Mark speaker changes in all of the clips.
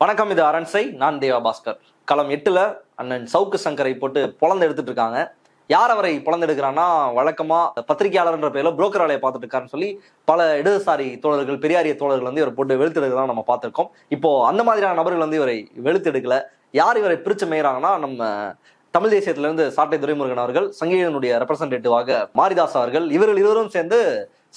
Speaker 1: வணக்கம் இது அரண்சை. நான் தேவா பாஸ்கர். களம் எட்டுல அண்ணன் சவுக்கு சங்கரை போட்டு பொழந்து எடுத்துட்டு இருக்காங்க. யார் அவரை பொழந்து வழக்கமாக வழக்கமா பத்திரிகையாளர்ன்ற பேர்ல புரோக்கர் வேலையை பார்த்துட்டு இருக்காருன்னு சொல்லி பல இடதுசாரி தோழர்கள் பெரியாரிய தோழர்கள் வந்து இவர் போட்டு வெளுத்தெடுக்கலாம் நம்ம பார்த்துருக்கோம். இப்போ அந்த மாதிரியான நபர்கள் வந்து இவரை வெளுத்தெடுக்கல. யார் இவரை பிரிச்சு மேயறாங்கன்னா நம்ம தமிழ் தேசியத்திலிருந்து சாட்டை துரைமுருகன் அவர்கள் சங்கீதனுடைய ரெப்ரசன்டேட்டிவாக மாரிதாஸ் அவர்கள். இவர்கள் இருவரும் சேர்ந்து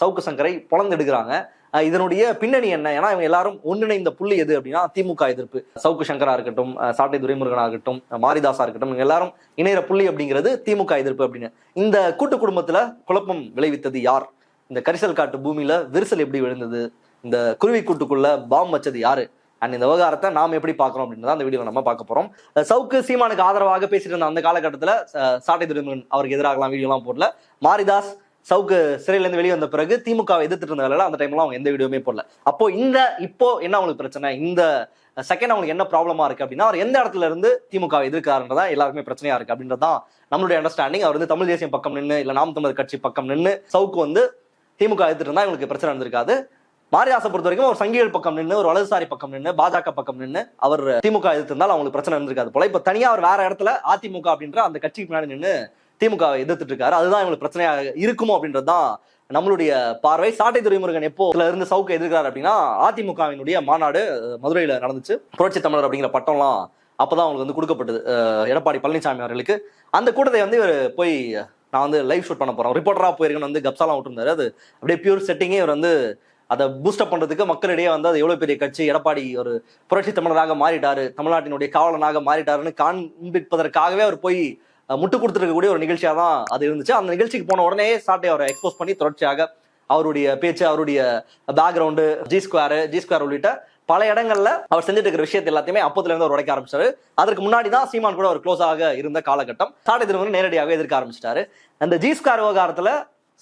Speaker 1: சவுக்கு சங்கரை பொழந்து எடுக்கிறாங்க. இதனுடைய பின்னணி என்ன? ஏன்னா இவங்க எல்லாரும் ஒன்றிணைந்த புள்ளி எது அப்படின்னா திமுக எதிர்ப்பு. சவுக்கு சங்கரா இருக்கட்டும் சாட்டை துரைமுருகனா இருக்கட்டும் மாரிதாசா இருக்கட்டும் இவங்க எல்லாரும் இணையிற புள்ளி அப்படிங்கிறது திமுக எதிர்ப்பு அப்படின்னு. இந்த கூட்டு குடும்பத்துல குழப்பம் விளைவித்தது யார்? இந்த கரிசல் காட்டு பூமியில விரிசல் எப்படி விழுந்தது? இந்த குருவி கூட்டுக்குள்ள பாம் வச்சது யாரு? அண்ட் இந்த விவகாரத்தை நாம் எப்படி பார்க்கறோம் அப்படின்றத அந்த வீடியோ நம்ம பார்க்க போறோம். சவுக்கு சீமானுக்கு ஆதரவாக பேசிட்டு இருந்த அந்த காலகட்டத்தில் சாட்டை துரைமுருகன் அவருக்கு எதிராகலாம் வீடியோலாம் போடல. மாரிதாஸ் சவுக்கு சிறையிலேருந்து வெளியே வந்த பிறகு திமுகவை எதிர்த்துட்டு இருந்தால அந்த டைம்ல அவங்க எந்த வீடியோமே போடல. அப்போ இந்த இப்போ என்ன அவங்களுக்கு பிரச்சனை? இந்த செகண்ட் அவங்களுக்கு என்ன ப்ராப்ளமா இருக்கு அப்படின்னா அவர் எந்த இடத்துல இருந்து திமுக எதிர்க்காருன்றதா எல்லாருக்குமே பிரச்சனையா இருக்கு அப்படின்றதான் நம்மளுடைய அண்டர்ஸ்டாண்டிங் அவர் வந்து தமிழ் தேசியம் பக்கம் நின்று இல்ல நாம் தமிழர் கட்சி பக்கம் நின்று சவுக்கு வந்து திமுக எதிர்த்து இருந்தா இவங்களுக்கு பிரச்சனை இருந்திருக்காது மாரியாசை பொறுத்த வரைக்கும் ஒரு சங்கிகள் பக்கம் நின்று ஒரு வலதுசாரி பக்கம் நின்று பாஜக பக்கம் நின்று அவர் திமுக எதிர்த்து அவங்களுக்கு பிரச்சனை இருந்திருக்காது போல. இப்ப தனியா அவர் வேற இடத்துல அதிமுக அப்படின்ற அந்த கட்சிக்கு பின்னாடி நின்று திமுகவை எதிர்த்துட்டு இருக்காரு அதுதான் இவங்களுக்கு பிரச்சனையா இருக்குமோ அப்படின்றதுதான் நம்மளுடைய பார்வை. சாட்டை துறைமுருகன் எப்போ இதுல இருந்து சவுக்கு எதிர்க்கிறார் அப்படின்னா அதிமுகவினுடைய மாநாடு மதுரையில் மதுரையில நடந்துச்சு. புரட்சி தமிழர் அப்படிங்கிற பட்டம்லாம் அப்பதான் அவங்களுக்கு வந்து கொடுக்கப்பட்டது. எடப்பாடி பழனிசாமி அவர்களுக்கு. அந்த கூட்டத்தை வந்து இவர் போய் நான் வந்து லைவ் ஷூட் பண்ண போறோம் ரிப்போர்ட்டரா போயிருக்கேன்னு வந்து கப்சாலாம் விட்டுருந்தாரு. அது அப்படியே பியூர் செட்டிங்கே இவர் வந்து அதை பூஸ்டப் பண்றதுக்கு மக்களிடையே வந்து அது எவ்வளவு பெரிய கட்சி எடப்பாடி ஒரு புரட்சி தமிழராக மாறிட்டாரு தமிழ்நாட்டினுடைய காவலனாக மாறிட்டாருன்னு காண்பிப்பதற்காகவே அவர் போய் முட்டு கொடுத்துருக்கக்கூடிய ஒரு நிகழ்ச்சியாக தான் அது இருந்துச்சு. அந்த நிகழ்ச்சிக்கு போன உடனே சாட்டை அவரை எக்ஸ்போஸ் பண்ணி தொடர்ச்சியாக அவருடைய பேச்சு அவருடைய background G square G square உள்ளிட்ட பல இடங்கள்ல அவர் செஞ்சுட்டு இருக்கிற விஷயத்தை எல்லாத்தையுமே அப்பத்துல இருந்து அவர் உடைக்க ஆரம்பிச்சாரு. அதற்கு முன்னாடி தான் சீமான் கூட அவர் க்ளோஸாக இருந்த காலகட்டம். சாட்டை திருமணம் நேரடியாக எதிர்க்க ஆரம்பிச்சிட்டாரு. அந்த ஜி ஸ்கொயர் விவகாரத்துல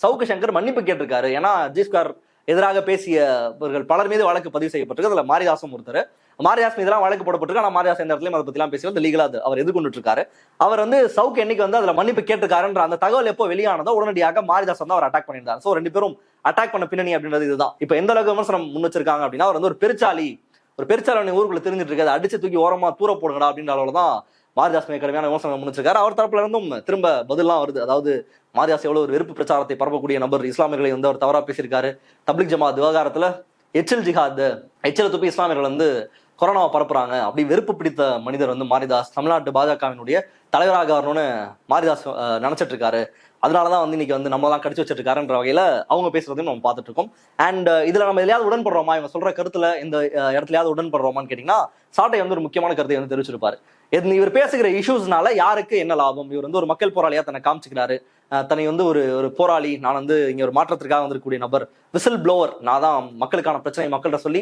Speaker 1: சவுக்கு சங்கர் மன்னிப்பு கேட்டிருக்காரு. ஏன்னா ஜி ஸ்கொயர் எதிராக பேசியவர்கள் பலர் மீது வழக்கு பதிவு செய்யப்பட்டிருக்கு. அதுல மாரிதாசம் ஒருத்தர். மாரிதாஸ் மீதெல்லாம் வழக்கு போடப்பட்டிருக்கு. ஆனா மாரிதாஸ் எந்த இடத்துலயும் அதை பத்திலாம் பேசி வந்து லீகலா அவர் எதிர்கொண்டுட்டு இருக்காரு அவர் வந்து சவுக்கு என்னைக்கு வந்து அதுல மன்னிப்பு கேட்டிருக்காருன்ற அந்த தகவல் எப்போ வெளியானதோ உடனடியாக மாரிதாஸ் வந்து அவர் அட்டாக் பண்ணியிருந்தார். சோ ரெண்டு பேரும் அட்டாக் பண்ண பின்னணி அப்படின்றது இதுதான். இப்போ எந்த அளவுக்கு விமர்சனம் முன் வச்சிருக்காங்க அப்படின்னா அவர் வந்து ஒரு பெருச்சாலி ஒரு பெருச்சாலி ஊருக்குள்ள தெரிஞ்சிட்டு இருக்காது அடிச்சு தூக்கி ஓரமா தூர போடுங்கடா அப்படின்ற அளவுல தான் மாரிதாஸ் மிக கடுமையான விமர்சனம் முன்னிச்சிருக்காரு அவர் தரப்புல இருந்தும் திரும்ப பதிலாம் வருது. அதாவது மாரிதாஸ் எவ்வளவு ஒரு வெறுப்பு பிரச்சாரத்தை பரப்பக்கூடிய நபர் இஸ்லாமியர்களை வந்து அவர் தவறா பேசியிருக்காரு. தப்லிக் ஜமாத் விவகாரத்துல எச்சல் ஜிஹாத் எச்சல் துப்பி இஸ்லாமியர்கள் வந்து கொரோனாவை பரப்புறாங்க. அப்படி வெறுப்பு பிடித்த மனிதர் வந்து மாரிதாஸ் தமிழ்நாட்டு பாஜகவினுடைய தலைவராக வரணும்னு மாரிதாஸ் நினைச்சிட்டு இருக்காரு அதனாலதான் வந்து இன்னைக்கு வந்து நம்ம தான் கடிச்சு வச்சிட்டு இருக்காருன்ற வகையில அவங்க பேசுறதையும் நம்ம பார்த்துட்டு இருக்கோம் அண்ட் இதுல நம்ம எதையாவது உடன்படுறோமா? இவங்க சொல்ற கருத்துல இந்த இடத்துலயாவது உடன்படுறோமான்னு கேட்டீங்கன்னா சாட்டை வந்து ஒரு முக்கியமான கருத்தை வந்து தெரிவிச்சிருப்பாரு. இவர் பேசுகிற இஷ்யூஸ்னால யாருக்கு என்ன லாபம்? இவர் வந்து ஒரு மக்கள் போராளியா தன்னை காமிச்சுக்கிறாரு. தன்னை வந்து ஒரு ஒரு போராளி நான் வந்து இங்க ஒரு மாற்றத்திற்காக வந்திருக்கக்கூடிய நபர் விசில் ப்ளோவர் நான் தான் மக்களுக்கான பிரச்சனை மக்கள்கிட்ட சொல்லி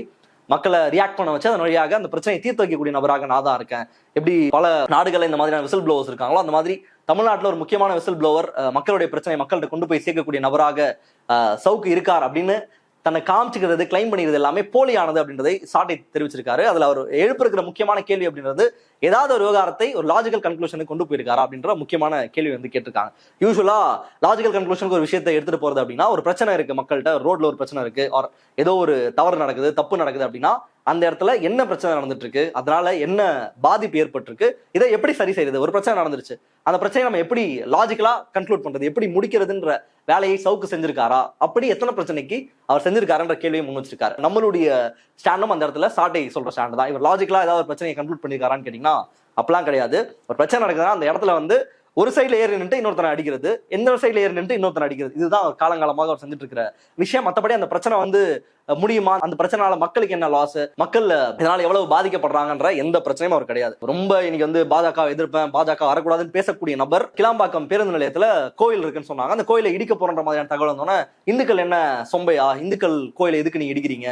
Speaker 1: மக்களை ரியாக்ட் பண்ண வச்சு அதன் வழியாக அந்த பிரச்சனையை தீர்த்து வைக்கக்கூடிய நபராக நான் தான் இருக்கேன். எப்படி பல நாடுகளில் இந்த மாதிரியான விசில் ப்ளோவர்ஸ் இருக்காங்களோ அந்த மாதிரி தமிழ்நாட்டில் ஒரு முக்கியமான விசில் ப்ளோவர் மக்களுடைய பிரச்சனை மக்கள்கிட்ட கொண்டு போய் சேர்க்கக்கூடிய நபராக அஹ், சவுக்கு இருக்கார் அப்படின்னு தன்னை காமிச்சுக்கிறது கிளைம் பண்ணிக்கிறது எல்லாமே போலியானது அப்படின்றதை சாட்டை தெரிவிச்சிருக்காரு. அதுல அவர் எழுப்பிருக்கிற முக்கியமான கேள்வி அப்படின்றது ஏதாவது ஒரு விவகாரத்தை ஒரு லாஜிக்கல் கன்க்ளூஷனுக்கு கொண்டு போயிருக்காரா அப்படின்ற முக்கியமான கேள்வி வந்து கேட்டிருக்காங்க. யூஸ்வலா லாஜிக்கல் கன்க்ளூஷனுக்கு ஒரு விஷயத்தை எடுத்துட்டு போறது அப்படின்னா ஒரு பிரச்சனை இருக்கு மக்கள்கிட்ட ரோட்ல ஒரு பிரச்சனை இருக்கு ஆர் ஏதோ ஒரு தவறு நடக்குது தப்பு நடக்குது அப்படின்னா அந்த இடத்துல என்ன பிரச்சனை நடந்துட்டு இருக்கு அதனால என்ன பாதிப்பு ஏற்பட்டிருக்கு இதை எப்படி சரி செய்யறது ஒரு பிரச்சனை நடந்துருச்சு. அந்த பிரச்சனையை நம்ம எப்படி லாஜிக்கலா கன்க்ளூட் பண்றது? எப்படி முடிக்கிறதுன்ற வேலையை சவுக்கு செஞ்சிருக்காரா? அப்படி எத்தனை பிரச்சனைக்கு அவர் செஞ்சிருக்காருன்ற கேள்வியை முன் வச்சிருக்காரு. நம்மளுடைய ஸ்டாண்டும் அந்த இடத்துல சாட்டை சொல்ற ஸ்டாண்ட் தான். இவர் லாஜிக்கலா ஏதாவது ஒரு பிரச்சனையை கன்க்ளூட் பண்ணிருக்காரான்னு கேட்டீங்கன்னா அப்பெல்லாம் கிடையாது. ஒரு பிரச்சனை நடக்குதுன்னா அந்த இடத்துல வந்து ஒரு சைடில் ஏறி நின்று இன்னொருத்தனை அடிக்கிறது எந்த சைடில் ஏறி நின்று இன்னொருத்தனை அடிக்கிறது. இதுதான் அவர் காலங்காலமாக அவர் செஞ்சுட்டு இருக்கிற விஷயம். மற்றபடி அந்த பிரச்சனை வந்து முடியுமா? அந்த பிரச்சனால மக்களுக்கு என்ன லாஸ் மக்கள் இதனால எவ்வளவு பாதிக்கப்படுறாங்கன்ற எந்த பிரச்சனையும் அவர் கிடையாது. ரொம்ப இன்னைக்கு வந்து பாஜக எதிர்ப்பேன் பாஜக வரக்கூடாதுன்னு பேசக்கூடிய நபர் கிளாம்பாக்கம் பேருந்து நிலையத்துல கோயில் இருக்குன்னு சொன்னாங்க. அந்த கோயிலை இடிக்க போறன்ற மாதிரியான தகவல் வந்தோன்னே இந்துக்கள் என்ன சொம்பையா? இந்துக்கள் கோயிலை எதுக்கு நீங்க இடிக்கிறீங்க?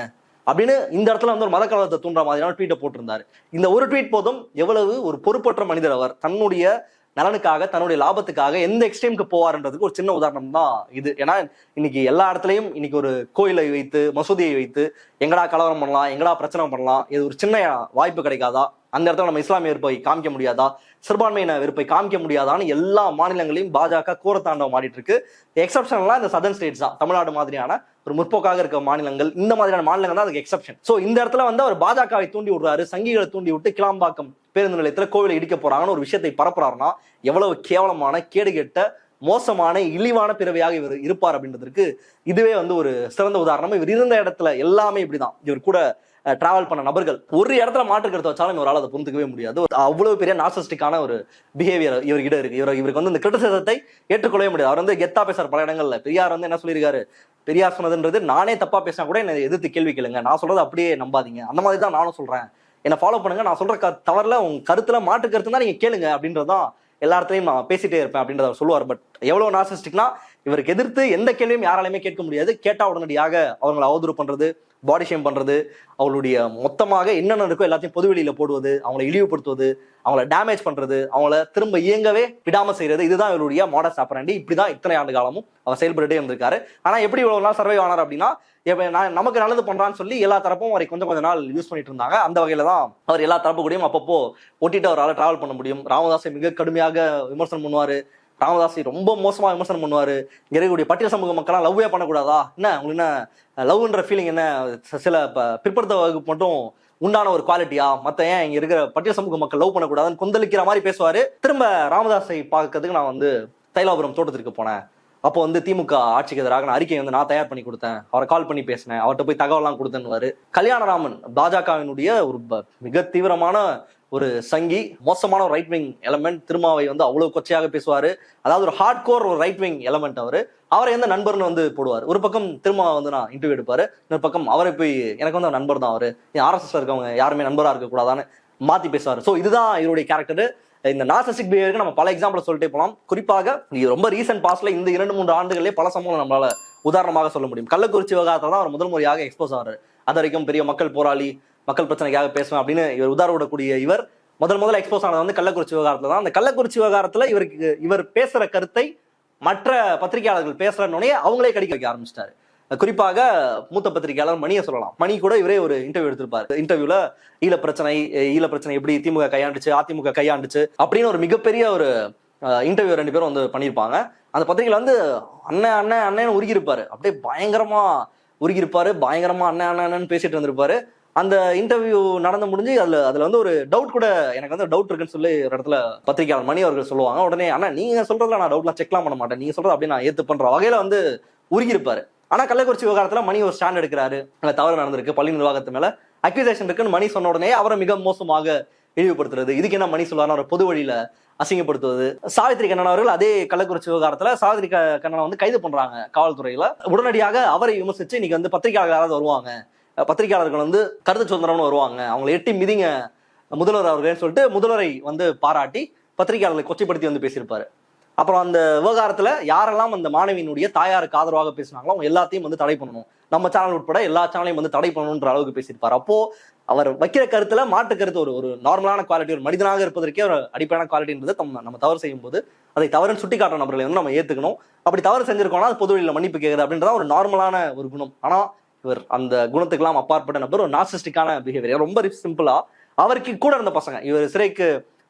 Speaker 1: அப்படின்னு இந்த இடத்துல வந்து ஒரு மத கலவரத்தை தூண்டுற மாதிரியான ட்வீட்டை போட்டிருந்தாரு. இந்த ஒரு ட்வீட் போதும் எவ்வளவு ஒரு பொறுப்பற்ற மனிதர் அவர். தன்னுடைய நலனுக்காக தன்னுடைய லாபத்துக்காக எந்த எக்ஸ்ட்ரீமுக்கு போவார்ன்றதுக்கு ஒரு சின்ன உதாரணம் தான் இது. ஏன்னா இன்னைக்கு எல்லா இடத்துலையும் இன்னைக்கு ஒரு கோயிலை வைத்து மசூதியை வைத்து எங்கடா கலவரம் பண்ணலாம் எங்கடா பிரச்சனை பண்ணலாம் இது ஒரு சின்ன வாய்ப்பு கிடைக்காதா? அந்த இடத்துல நம்ம இஸ்லாமிய வெறுப்பை காமிக்க முடியாதா? சிறுபான்மையின வெறுப்பை காமிக்க முடியாதான்னு எல்லா மாநிலங்களையும் பாஜக கூரத்தாண்டவம் ஆடிட்டு இருக்கு எக்ஸப்ஷன்லாம் இந்த சதர்ன் ஸ்டேட்ஸ் தான். தமிழ்நாடு மாதிரியான ஒரு முற்போக்காக இருக்க மாநிலங்கள் இந்த மாதிரியான மாநிலங்கள் தான் அதுக்கு எக்ஸப்ஷன் ஸோ இந்த இடத்துல வந்து அவர் பாஜகவை தூண்டி விடுறாரு சங்கிகளை தூண்டி விட்டு கிளாம்பாக்கம் பேருந்து நிலையத்தில் கோவிலை இடிக்க போறாங்கன்னு ஒரு விஷயத்தை பரப்புறாருன்னா எவ்வளவு கேவலமான கேடுகெட்ட மோசமான இழிவான பிறவையாக இவர் இருப்பார் அப்படின்றதுக்கு இதுவே வந்து ஒரு சிறந்த உதாரணம். இவர் இருந்த இடத்துல எல்லாமே இப்படிதான். இவர் கூட டிராவல் பண்ண நபர்கள் ஒரு இடத்துல மாற்று கருத்து வச்சாலும் இவரால் அதை புரிந்துக்கவே முடியாது. அவ்வளவு பெரிய நாசஸ்டிக்கான ஒரு பிஹேவியர் இவர்கிட்ட இருக்கு. இவர் இவருக்கு வந்து இந்த கிரிட்டிசிசத்தை ஏற்றுக்கொள்ளவே முடியாது. அவர் வந்து கெத்தா பேசுற பல இடங்கள்ல பெரியார் வந்து என்ன சொல்லியிருக்காரு? பெரியார் சொன்னதுன்றது நானே தப்பா பேசினா கூட என்னை எதிர்த்து கேள்வி கேளுங்க. நான் சொல்றது அப்படியே நம்பாதீங்க. அந்த மாதிரி தான் நானும் சொல்றேன். என்னை ஃபாலோ பண்ணுங்க. நான் சொல்ற க- தவறில் உங்க கருத்துல மாற்று கருத்து தான் நீங்க கேளுங்க அப்படின்றதான் எல்லா இடத்துலையும் நான் பேசிட்டே இருப்பேன் அப்படின்றத சொல்லுவார். பட் எவ்வளவு நார்சிஸ்டிக்னா இவருக்கு எதிர்த்து எந்த கேள்வியும் யாராலையுமே கேட்க முடியாது. கேட்டால் உடனடியாக அவங்களை அவதூறு பண்ணுறது பாடி ஷேம் பண்ணுறது அவளுடைய மொத்தமாக என்னென்ன இருக்கோ எல்லாத்தையும் பொதுவெளியில் போடுவது அவங்களை இழிவுபடுத்துவது அவங்கள டேமேஜ் பண்ணுறது அவங்கள திரும்ப இயங்கவே விடாமல் செய்கிறது இதுதான் இவருடைய மாடஸ் ஆப்பரண்டி இப்படிதான் இத்தனை ஆண்டு காலமும் அவர் செயல்பட்டுட்டே இருந்திருக்காரு. ஆனால் எப்படி இவ்வளோ நாள் சர்வை ஆனார் அப்படின்னா இப்ப நான் நமக்கு நல்லது பண்ணுறான்னு சொல்லி எல்லா தரப்பும் அவரை கொஞ்சம் கொஞ்ச நாள் யூஸ் பண்ணிட்டு இருந்தாங்க. அந்த வகையில் தான் அவர் எல்லா தரப்பு கூடயும் அப்பப்போ ஒட்டிட்டு அவரால் டிராவல் பண்ண முடியும். ராமதாஸை மிக கடுமையாக விமர்சனம் பண்ணுவார். ராமதாசி ரொம்ப மோசமா விமர்சனம் பண்ணுவார். இங்க இருக்கக்கூடிய பட்டியல் சமூக மக்கள்லாம் லவ்வே பண்ணக்கூடாதா? என்ன? உங்களுக்கு என்ன லவ்ன்ற ஃபீலிங் என்ன? ச- சில பிற்படுத்த வகுப்பு மட்டும் உண்டான ஒரு குவாலிட்டியா மத்த ஏன் இங்க இருக்கிற பட்டியல் சமூக மக்கள் லவ் பண்ணக்கூடாதுன்னு கொந்தளிக்கிற மாதிரி பேசுவாரு. திரும்ப ராமதாஸை பார்க்கறதுக்கு நான் வந்து தைலாபுரம் தோட்டத்திற்கு போனேன். அப்போ வந்து திமுக ஆட்சிக்கு எதிராக நான் அறிக்கை வந்து நான் தயார் பண்ணி கொடுத்தேன். அவரை கால் பண்ணி பேசினேன். அவர்கிட்ட போய் தகவலாம் கொடுத்தேன்னு கல்யாணராமன் பாஜகவினுடைய ஒரு மிக தீவிரமான ஒரு சங்கி மோசமான ஒரு ரைட் விங் எலமெண்ட் திருமாவை வந்து அவ்வளவு கொச்சையாக பேசுவாரு. அதாவது ஒரு ஹார்ட் கோர் ஒரு ரைட் விங் எலமெண்ட் அவரு. அவரை எந்த நண்பர்னு வந்து போடுவார். ஒரு பக்கம் திருமா வந்து நான் இன்டர்வியூ எடுப்பாரு. இன்னொரு பக்கம் அவரை போய் எனக்கு வந்து அவர் நண்பர் தான் அவரு. ஆர்எஸ்எஸ் இருக்கவங்க யாருமே நண்பராக இருக்க கூடாதான்னு மாத்தி பேசுவார். ஸோ இதுதான் இவருடைய கேரக்டர் இந்த நாசசிக் பிஹேவியருக்கு நம்ம பல எக்ஸாம்பிள் சொல்லிட்டே போலாம். குறிப்பாக நீ ரொம்ப ரீசெண்ட் பாஸ்ட்ல இந்த இரண்டு மூன்று ஆண்டுகளே பல சம்பவம் நம்மளால உதாரணமாக சொல்ல முடியும். கள்ளக்குறிச்சி விவகாரத்தில் தான் அவர் முதல் முறையாக எக்ஸ்போஸ் ஆகிறார் அது வரைக்கும் பெரிய மக்கள் போராளி மக்கள் பிரச்சனைக்காக பேசுவேன் அப்படின்னு இவர் உதார விடக்கூடிய இவர் முதல் முதல்ல எக்ஸ்போஸ் ஆனது வந்து கள்ளக்குறிச்சி விவகாரத்துல தான். அந்த கள்ளக்குறிச்சி விவகாரத்துல இவருக்கு இவர் பேசுற கருத்தை மற்ற பத்திரிகையாளர்கள் பேசுறனோடனே அவங்களே கடிக்க வைக்க ஆரம்பிச்சிட்டாரு. குறிப்பாக மூத்த பத்திரிகையாளர் மணியை சொல்லலாம். மணி கூட இவரே ஒரு இன்டர்வியூ எடுத்திருப்பாரு. இன்டர்வியூல ஈழ பிரச்சனை ஈழ பிரச்சனை எப்படி திமுக கையாண்டுச்சு அதிமுக கையாண்டுச்சு அப்படின்னு ஒரு மிகப்பெரிய ஒரு இன்டர்வியூ ரெண்டு பேரும் வந்து பண்ணியிருப்பாங்க. அந்த பத்திரிகையில வந்து அண்ணன் அண்ணன் அண்ணன் உருகிருப்பாரு அப்படியே பயங்கரமா உருகியிருப்பாரு. பயங்கரமா அண்ணன் அண்ணன் அண்ணன் பேசிட்டு வந்திருப்பாரு அந்த இன்டர்வியூ நடந்து முடிஞ்சு அதுல அதுல வந்து ஒரு டவுட் கூட எனக்கு வந்து டவுட் இருக்குன்னு சொல்லி ஒரு இடத்துல பத்திரிகையாளர் மணி அவர்கள் சொல்லுவாங்க. உடனே ஆனா நீங்க சொல்றதுல நான் டவுட்லாம் செக்லாம் பண்ண மாட்டேன். நீங்க சொல்றது அப்படியே நான் ஏத்து பண்ற வகையில வந்து உருகியிருப்பாரு. ஆனா கள்ளக்குறிச்சி விவகாரத்துல மணி ஒரு ஸ்டாண்ட் எடுக்கிறாரு. அங்க தவறு நடந்திருக்கு. பள்ளி நிர்வாகத்து மேல அக்யூசேஷன் இருக்குன்னு மணி சொன்ன உடனே அவரை மிக மோசமாக இழிவுபடுத்துறது. இதுக்கு என்ன மணி சொல்லுவாரு அவரை பொது வழியில அசிங்கப்படுத்துவது. சாவித்திரி கண்ணன் அவர்கள் அதே கள்ளக்குறிச்சி விவகாரத்துல சாவித்ரி கண்ணனை வந்து கைது பண்றாங்க காவல்துறையில. உடனடியாக அவரை விமர்சிச்சு இன்னைக்கு வந்து பத்திரிகையாளர் யாராவது வருவாங்க. பத்திரிகையாளர்கள் வந்து கருத்து சுதந்திரம்னு வருவாங்க. அவங்களை எட்டி மிதிங்க முதல்வர் அவர்கள் சொல்லிட்டு முதல்வரை வந்து பாராட்டி பத்திரிகையாளர்களை கொச்சைப்படுத்தி வந்து பேசியிருப்பாரு. அப்புறம் அந்த விவகாரத்துல யாரெல்லாம் அந்த மாணவியினுடைய தாயாருக்கு ஆதரவாக பேசினாங்களோ அவங்க எல்லாத்தையும் வந்து தடை பண்ணணும். நம்ம சேனல் உட்பட எல்லா சேனலையும் வந்து தடை பண்ணணுன்ற அளவுக்கு பேசியிருப்பார். அப்போ அவர் வைக்கிற கருத்துல மாட்டு கருத்து ஒரு ஒரு நார்மலான குவாலிட்டி ஒரு மனிதனாக இருப்பதற்கே ஒரு அடிப்படையான குவாலிட்டின்றது நம்ம நம்ம தவறு செய்யும் போது அதை தவறுன்னு சுட்டி காட்டுற நபர்களை வந்து நம்ம ஏத்துக்கணும். அப்படி தவறு செஞ்சிருக்கோம்னா அது பொதுவெளியில் மன்னிப்பு கேட்குறது அப்படின்றத ஒரு நார்மலான ஒரு குணம். ஆனா இவர் அந்த குணத்துக்கெல்லாம் அப்பாற்பட்ட நபர் ஒரு நார்சிஸ்டிக்கான பிஹேவியர் ரொம்ப சிம்பிளா அவருக்கு கூட இருந்த பசங்க. இவர் சிறைக்கு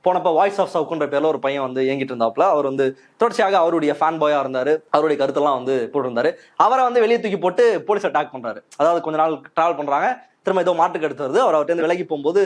Speaker 1: போனப்ப வாய்ஸ் ஆஃப் சவுக்குன்ற பேர்ல ஒரு பையன் வந்து இயங்கிட்டு இருந்தாப்ல அவர் வந்து தொடர்ச்சியாக அவருடைய ஃபேன் பாயா இருந்தாரு. அவருடைய கருத்தெல்லாம் வந்து போட்டிருந்தாரு. அவரை வந்து வெளியே தூக்கி போட்டு போலீஸ் அட்டாக் பண்றாரு. அதாவது கொஞ்ச நாள் டிராவல் பண்றாங்க. திரும்ப ஏதோ மாட்டுக்கு எடுத்து வருது. அவர் அவர்கிட்ட இருந்து விலகி போகும்போது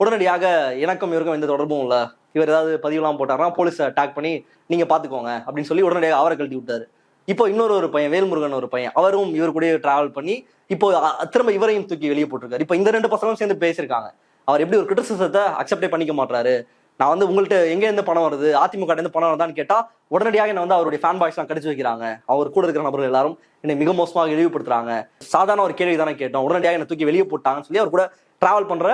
Speaker 1: உடனடியாக எனக்கும் இவருக்கும் எந்த தொடர்பும் இல்லை. இவர் ஏதாவது பதிவுலாம் போட்டாருன்னா போலீஸை அட்டாக் பண்ணி நீங்க பாத்துக்கோங்க அப்படின்னு சொல்லி உடனடியாக அவரை கழட்டி விட்டாரு. இப்போ இன்னொரு ஒரு பையன் வேல்முருகன் ஒரு பையன் அவரும் இவர் கூட டிராவல் பண்ணி இப்போ திரும்ப இவரையும் தூக்கி வெளியே போட்டிருக்காரு. இப்போ இந்த ரெண்டு பசங்களும் சேர்ந்து பேசியிருக்காங்க. அவர் எப்படி ஒரு கிரிட்டிசிசத்தை அக்செப்டே பண்ணிக்க மாட்டாரு நான் வந்து உங்கள்கிட்ட எங்க இருந்து பணம் வருது? அதிமுக இருந்து பணம் வருதான்னு கேட்டா உடனடியாக என்ன வந்து அவருடைய ஃபேன் பாய்ஸ் எல்லாம் கடிச்சு வைக்கிறாங்க. அவர் கூட இருக்கிற நபர்கள் எல்லாரும் என்னை மிக மோசமாக இழிவுபடுத்துறாங்க. சாதாரண ஒரு கேள்வி தானே கேட்டோம். உடனடியாக என்னை தூக்கி வெளியே போட்டாங்கன்னு சொல்லி அவர் கூட டிராவல் பண்ற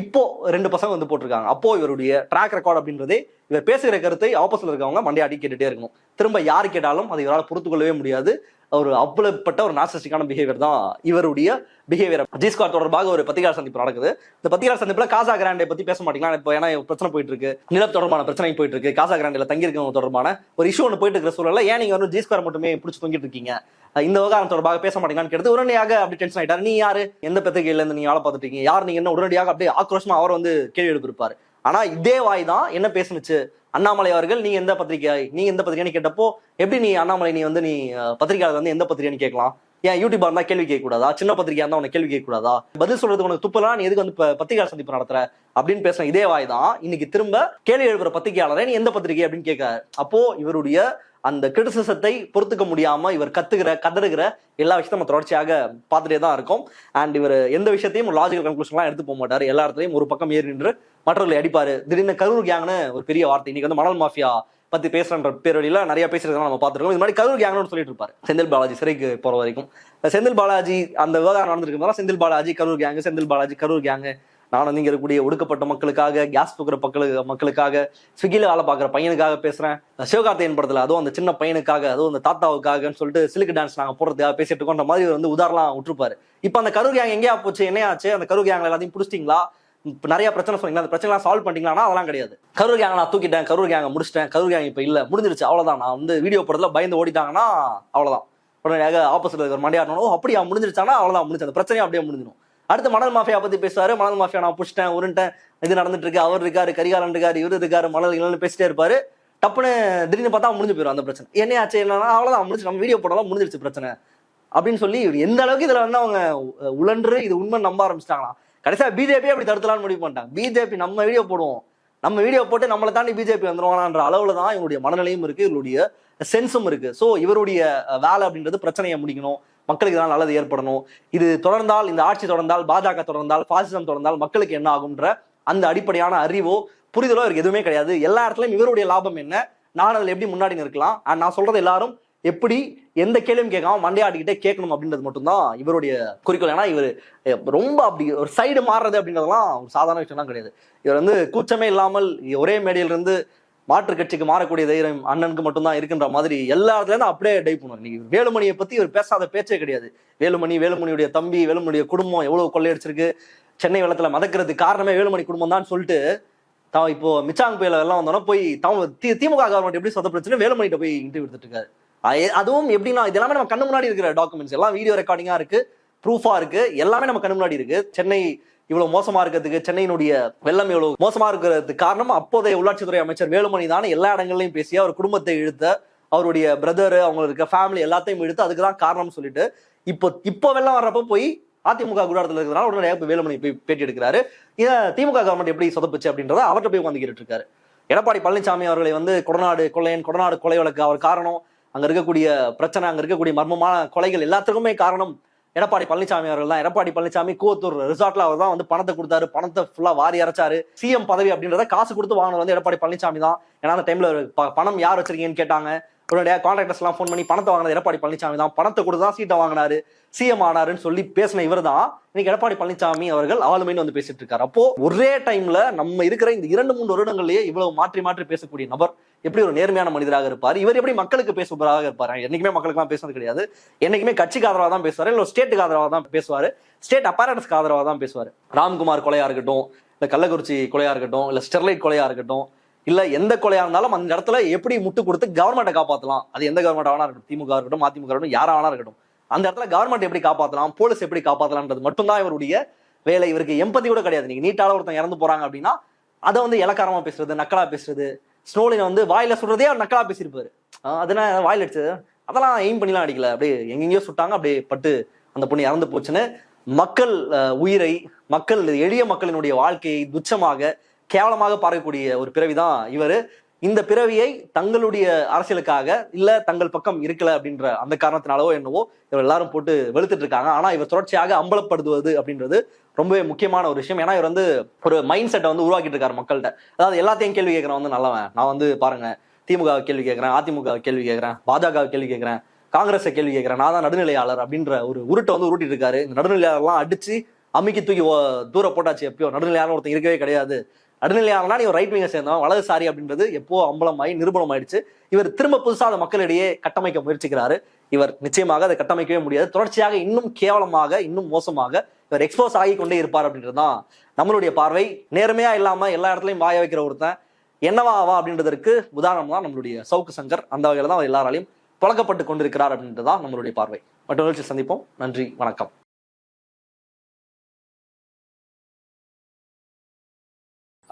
Speaker 1: இப்போ ரெண்டு பசங்க வந்து போட்டிருக்காங்க. அப்போ இவருடைய ட்ராக் ரெக்கார்ட் அப்படின்றதே இவர் பேசுகிற கருத்தை ஆப்போசிட்ல இருக்கவங்க மண்டையாடி கேட்டுட்டே இருக்கணும். திரும்ப யார் கேட்டாலும் அதை இவரால் பொறுத்து கொள்ளவே முடியாது. ஒரு அவ்வளவுப்பட்ட ஒரு நாசிஸ்டிக்கான பிஹேவியர் தான் இவருடைய பிஹேவியர் ஜிஸ்கார் தொடர்பாக ஒரு பத்திரிகையாளர் சந்திப்பு நடக்குது. இந்த பத்திரிகையாளர் சந்திப்புல காசா கிராண்டை பத்தி பேச மாட்டீங்களா? இப்போ ஏன்னா பிரச்சனை போயிட்டு இருக்கு நிலம் தொடர்பான பிரச்சனை போயிட்டு இருக்கு காசா கிராண்டில் தங்கியிருக்கவங்க தொடர்பான ஒரு இஷ்யூ ஒன்று போயிட்டு இருக்கிற சூழல்ல ஏன் நீங்க வந்து ஜிஸ்கார் மட்டுமே பிடிச்சி தொங்கிட்டு இருக்கீங்க? இந்த விவகாரம் தொடர்பாக பேச மாட்டீங்களான்னு கேட்டு உடனடியாக அப்படி டென்ஷன் ஆயிட்டாரு. நீ யாரு? எந்த பத்திரிகையில இருந்து நீ வேலை பார்த்துட்டு இருக்கீங்க யார் நீங்க என்ன உடனடியாக அப்படியே ஆக்ரோஷமா அவர் வந்து கேள்வி எழுப்பியிருப்பாரு. ஆனா இதே வாய் தான் என்ன பேசுனுச்சு? அண்ணாமலை அவர்கள் நீங்க எந்த பத்திரிகை நீ எந்த பத்திரிகைன்னு கேட்டப்போ எப்படி நீ அண்ணாமலை நீ வந்து நீ பத்திரிகையாளர் வந்து எந்த பத்திரிகைன்னு கேட்கலாம்? ஏன் யூடியூபா இருந்தா கேள்வி கேட்க கூடாதா சின்ன பத்திரிகையா இருந்தா உனக்கு கேள்வி கேட்கக்கூடாதா? பதில் சொல்றது உனக்கு துப்பலாம் நீ எதுக்கு வந்து பத்திரிகையாளர் சந்திப்பு நடத்துற? அப்படின்னு பேசுற இதே வாய் தான் இன்னைக்கு திரும்ப கேள்வி எழுப்புற பத்திரிகையாளரை நீ எந்த பத்திரிகை அப்படின்னு கேட்க அப்போ இவருடைய அந்த கிரிட்டிசிசத்தை பொறுத்துக்க முடியாம இவர் கத்துக்கிற கதறுகிற எல்லா விஷயத்தையும் நம்ம தொடர்ச்சியாக பார்த்துட்டே தான் இருக்கோம். அண்ட் இவர் எந்த விஷயத்தையும் லாஜிக்கல் கன்க்ளூஷன்லாம் எடுத்து போக மாட்டார். எல்லா இடத்துலையும் ஒரு பக்கம் ஏறி நின்று மற்றவர்களை அடிப்பாரு. திடீர்னு கரூர் கேங்னு ஒரு பெரிய வார்த்தை. இன்னைக்கு வந்து மணல் மாஃபியா பத்தி பேசுறன்ற பேரொழியில நிறைய பேசுறதெல்லாம் நம்ம பார்த்துருக்கோம். இது மாதிரி கரூர் கேங்னு சொல்லிட்டு இருப்பாரு. செந்தில் பாலாஜி சிறைக்கு போற வரைக்கும். செந்தில் பாலாஜி அந்த விவகாரம் நடந்திருக்கிறதால செந்தில் பாலாஜி கரூர் கேங்கு செந்தில் பாலாஜி கரூர் கேங்கு நானும் நீங்கள் இருக்கக்கூடிய ஒடுக்கப்பட்ட மக்களுக்காக கேஸ் தூக்குற மக்களுக்கு மக்களுக்காக ஸ்விக்கியில் வேலை பார்க்குற பையனுக்காக பேசுறேன். சிவகார்த்தியன் படத்தில் அதுவும் அந்த சின்ன பையனுக்காக அதுவும் அந்த தாத்தாவுக்காகன்னு சொல்லிட்டு சிலுக்கு டான்ஸ் நாங்கள் போடுறதுக்காக பேசிட்டு இருக்கோன்ற மாதிரி வந்து உதாரணம் விட்டுருப்பாரு. இப்போ அந்த கரூர் கேங் எங்கேயா போச்சு? என்ன ஆச்சு? அந்த கரூர் கேங்கில் எல்லாத்தையும் பிடிச்சிட்டீங்களா? இப்போ நிறைய பிரச்சனை சொன்னீங்களா? அந்த பிரச்சனை சால்வ் பண்ணிட்டீங்களா? அதெல்லாம் கிடையாது. கரூர் கேங்க நான் தூக்கிட்டேன். கரூர் கேங்க முடிச்சிட்டேன். கரூர் கேங் இப்போ இல்லை. முடிஞ்சிருச்சு. அவ்வளோதான் நான் வந்து வீடியோ படத்துல பயந்து ஓடிட்டாங்கன்னா அவ்வளோதான் உடனே ஆப்போசிட்ல இருக்கிற மண்டியாடணும் ஓ அப்படியா? முடிஞ்சிருச்சானா அவ்வளோதான் முடிஞ்சு அந்த பிரச்சனையும் அப்படியே முடிஞ்சிடும். அடுத்து மணல் மாஃபியா பத்தி பேசுவாரு. மணல் மாஃபியா நான் புடிச்சிட்டேன் உருண்டேன். இது நடந்துட்டு இருக்கு அவர் இருக்காரு கரிகாலன் இருக்காரு இவர் இருக்காரு மணல் இல்லைன்னு பேசிட்டே இருப்பாரு. டப்புன்னு திடீர்னு பார்த்தா முடிஞ்சு போயிடும் அந்த பிரச்சனை. என்ன ஆச்சு என்னன்னா அவ்வளவுதான் முடிஞ்சு நம்ம வீடியோ போடலாம் முடிஞ்சிருச்சு பிரச்சனை. அப்படின்னு சொல்லி இவர் எந்த அளவுக்கு இதுல வந்து அவங்க உழன்று இது உண்மை நம்ப ஆரம்பிச்சிட்டாங்களாம் கடைசியா பிஜேபி அப்படி தடுத்தலாம்னு முடிவு பண்ணிட்டாங்க. பிஜேபி நம்ம வீடியோ போடுவோம். நம்ம வீடியோ போட்டு நம்மளை தாண்டி பிஜேபி வந்துருவாங்கன்ற அளவுல தான் இவருடைய மனநிலையும் இருக்கு இவருடைய சென்ஸும் இருக்கு. ஸோ இவருடைய வேலை அப்படின்றது பிரச்சனையை முடிக்கணும். மக்களுக்கு இதனால் நல்லது ஏற்படணும். இது தொடர்ந்தால் இந்த ஆட்சி தொடர்ந்தால் பாஜக தொடர்ந்தால் பாசிசம் தொடர்ந்தால் மக்களுக்கு என்ன ஆகும்ன்ற அந்த அடிப்படையான அறிவோ புரிதலோ இவருக்கு எதுவுமே கிடையாது. எல்லா இடத்துலையும் இவருடைய லாபம் என்ன? நான் அதில் எப்படி முன்னாடி நிற்கலாம்? அண்ட் நான் சொல்றது எல்லாரும் எப்படி எந்த கேள்வியும் கேட்காம மண்டையாடிக்கிட்டே கேட்கணும் அப்படின்றது மட்டும்தான் இவருடைய குறிக்கோள். ஏன்னா இவர் ரொம்ப அப்படி ஒரு சைடு மாறுறது அப்படின்றதெல்லாம் ஒரு சாதாரண விஷயம்லாம் கிடையாது. இவர் வந்து கூச்சமே இல்லாமல் ஒரே மேடையிலிருந்து மாற்று கட்சிக்கு மாறக்கூடிய தைரியம் அண்ணனுக்கு மட்டும்தான் இருக்குன்ற மாதிரி எல்லா இடத்துல அப்படியே டைப் பண்ணுவார் நீங்க வேலுமணியை பத்தி இவர் பேசாத பேச்சே கிடையாது. வேலுமணி வேலுமணியுடைய தம்பி வேலுமணியுடைய குடும்பம் எவ்வளவு கொள்ளையடிச்சிருக்கு? சென்னை வெள்ளத்துல மதக்கிறதுக்கு காரணமே வேலுமணி குடும்பம் தான் சொல்லிட்டு தான் இப்போ மிச்சாங் புயல எல்லாம் வந்தோன்னா போய் தம் தி- திமுக கவர்மெண்ட் எப்படி சொதப்பிடுச்சுன்னு வேலுமணிகிட்ட போய் இன்டர்வியூ எடுத்துட்டு இருக்காரு. அதுவும் எப்படின்னா இது எல்லாமே நம்ம கண்ணு முன்னாடி இருக்கிற டாக்குமெண்ட்ஸ் எல்லாம் வீடியோ ரெக்கார்டிங்கா இருக்கு ப்ரூஃபா இருக்கு எல்லாமே நம்ம கண்ணு முன்னாடி இருக்கு. சென்னை இவ்வளவு மோசமா இருக்கிறதுக்கு சென்னையினுடைய வெள்ளம் இவ்வளவு மோசமா இருக்கிறதுக்கு காரணம் அப்போதைய உள்ளாட்சித்துறை அமைச்சர் வேலுமணி தானே எல்லா இடங்கள்லையும் பேசி அவர் குடும்பத்தை இழுத்த அவருடைய பிரதர் அவங்க இருக்க ஃபேமிலி எல்லாத்தையும் இழுத்து அதுக்கு தான் காரணம் சொல்லிட்டு இப்போ இப்போ வெள்ளம் வர்றப்ப போய் அதிமுக குடாரத்தில் இருக்கிறனால உடனடியாக வேலுமணி போய் பேட்டி எடுக்கிறாரு. இதை திமுக கவர்மெண்ட் எப்படி சொதப்புச்சு அப்படின்றத அவர்கிட்ட போய் உட்காந்து கேட்டுட்டு இருக்காரு. எடப்பாடி பழனிசாமி அவர்களை வந்து கொடநாடு கொள்ளையன் கொடநாடு கொலை வழக்கு அவர் காரணம். அங்க இருக்கக்கூடிய பிரச்சனை அங்க இருக்கக்கூடிய மர்மமான கொலைகள் எல்லாத்துக்குமே காரணம் எடப்பாடி பழனிசாமி அவர்கள் தான் எடப்பாடி பழனிசாமி கூவத்தூர் ரிசார்ட்ல அவர் தான் வந்து பணத்தை கொடுத்தாரு. பணத்தை ஃபுல்லா வாரி அரைச்சாரு. சிஎம் பதவி அப்படின்றத காசு கொடுத்து வாங்கினது வந்து எடப்பாடி பழனிசாமி தான். ஏன்னா அந்த டைம்ல பணம் யார் வச்சிருக்கீங்கன்னு கேட்டாங்க. உடனடியாக கான்ட்ராக்டர்ஸ் எல்லாம் ஃபோன் பண்ணி பணத்தை வாங்கினது எடப்பாடி பழனிசாமி தான். பணத்தை கொடுத்து தான் சீட்டை வாங்கினாரு. சிஎம் ஆனாருன்னு சொல்லி பேசின இவர் தான். இன்னைக்கு எடப்பாடி பழனிசாமி அவர்கள் ஆளுமைன்னு வந்து பேசிட்டு இருக்காரு. அப்போ ஒரே டைம்ல நம்ம இருக்கிற இந்த இரண்டு மூன்று வருடங்கள்லயே இவ்வளவு மாற்றி மாற்றி பேசக்கூடிய நபர் எப்படி ஒரு நேர்மையான மனிதராக இருப்பார்? இவர் எப்படி மக்களுக்கு பேசுபவராக இருப்பார்? என்னைக்குமே மக்களுக்கு பேசுறது கிடையாது. என்னைக்குமே கட்சிக்கு ஆதரவாக தான் பேசுவார். இல்லை ஸ்டேட்டுக்கு ஆதரவாக தான் பேசுவார். ஸ்டேட் அப்பாரட்ஸ்க்கு ஆதரவாக தான் பேசுவார். ராம்குமார் கொலையா இருக்கட்டும் இல்லை கள்ளக்குறிச்சி கொலையா இருக்கட்டும் இல்லை ஸ்டெர்லைட் கொலையா இருக்கட்டும் இல்ல எந்த கொலையா இருந்தாலும் அந்த இடத்துல எப்படி முட்டு கொடுத்து கவர்மெண்ட்டை காப்பாற்றலாம் அது எந்த கவர்மெண்ட் ஆனா இருக்கட்டும். திமுக இருக்கட்டும் அதிமுக இருக்கட்டும் யாரா ஆனா இருக்கட்டும். அந்த இடத்துல கவர்மெண்ட் எப்படி காப்பாற்றலாம் போலீஸ் எப்படி காப்பாற்றலாம்ன்றது மட்டும்தான் இவருடைய வேலை. இவருக்கு எம்பதி கூட கிடையாது. நீங்க நீட்டால ஒருத்தன் இறந்து போறாங்க அப்படின்னா அதை வந்து இலக்காரமா பேசுறது நக்கலா பேசுறது ஸ்னோலின் வந்து வாயில சுடுறதே அவர் நக்கலா பேசியிருப்பாரு. ஆஹ் அதெல்லாம் அடிச்சது? அதெல்லாம் எய்ம் பண்ணிலாம் அடிக்கல. அப்படியே எங்கெங்கயோ சுட்டாங்க அப்படியே பட்டு அந்த பொண்ணு இறந்து போச்சுன்னு மக்கள் உயிரை மக்கள் எளிய மக்களினுடைய வாழ்க்கையை துச்சமாக கேவலமாக பார்க்கக்கூடிய ஒரு பிறவிதான் இவர். இந்த பிறவியை தங்களுடைய அரசியலுக்காக இல்ல தங்கள் பக்கம் இருக்கல அப்படின்ற அந்த காரணத்தினாலவோ என்னவோ இவர் எல்லாரும் போட்டு வெளுத்துட்டு இருக்காங்க. ஆனா இவர் தொடர்ச்சியாக அம்பலப்படுத்துவது அப்படின்றது ரொம்பவே முக்கியமான ஒரு விஷயம். ஏன்னா இவர் வந்து ஒரு மைண்ட் செட்டை வந்து உருவாக்கிட்டு இருக்காரு மக்கள்கிட்ட. அதாவது எல்லாத்தையும் கேள்வி கேட்கறேன் வந்து நல்லவன். நான் வந்து பாருங்க திமுக கேள்வி கேட்கறேன் அதிமுக கேள்வி கேட்கறேன் பாஜக கேள்வி கேட்கறேன் காங்கிரஸை கேள்வி கேட்கறேன் நான் தான் நடுநிலையாளர் அப்படின்ற ஒரு உருட்டை வந்து உருட்டிட்டு இருக்காரு. இந்த நடுநிலையாளர்லாம் அடிச்சு அமுக்கி தூக்கி ஓ- தூர போட்டாச்சு எப்பயோ. நடுநிலையாளர் ஒருத்தன் இருக்கவே கிடையாது. நடுநிலையாளர்னா நீ ரைட் விங்க சேர்ந்தவன் வலதுசாரி அப்படின்றது எப்போ அம்பலமாயி நிரூபணம் ஆயிடுச்சு இவர் திரும்ப புதுசா அதை மக்களிடையே கட்டமைக்க முயற்சிக்கிறாரு. இவர் நிச்சயமாக அதை கட்டமைக்கவே முடியாது. தொடர்ச்சியாக இன்னும் கேவலமாக இன்னும் மோசமாக இவர் எக்ஸ்போஸ் ஆகி கொண்டே இருப்பார் அப்படின்றது தான் நம்மளுடைய பார்வை. நேர்மையா இல்லாம எல்லா இடத்துலையும் வாய வைக்கிற ஒருத்தன் என்னவா ஆவா அப்படின்றதற்கு உதாரணம் தான் நம்மளுடைய சவுக்கு சங்கர். அந்த வகையில தான் அவர் எல்லாராலையும் புழக்கப்பட்டு கொண்டிருக்கிறார் அப்படின்றது தான் நம்மளுடைய பார்வை. மற்ற நிகழ்ச்சி சந்திப்போம். நன்றி வணக்கம்.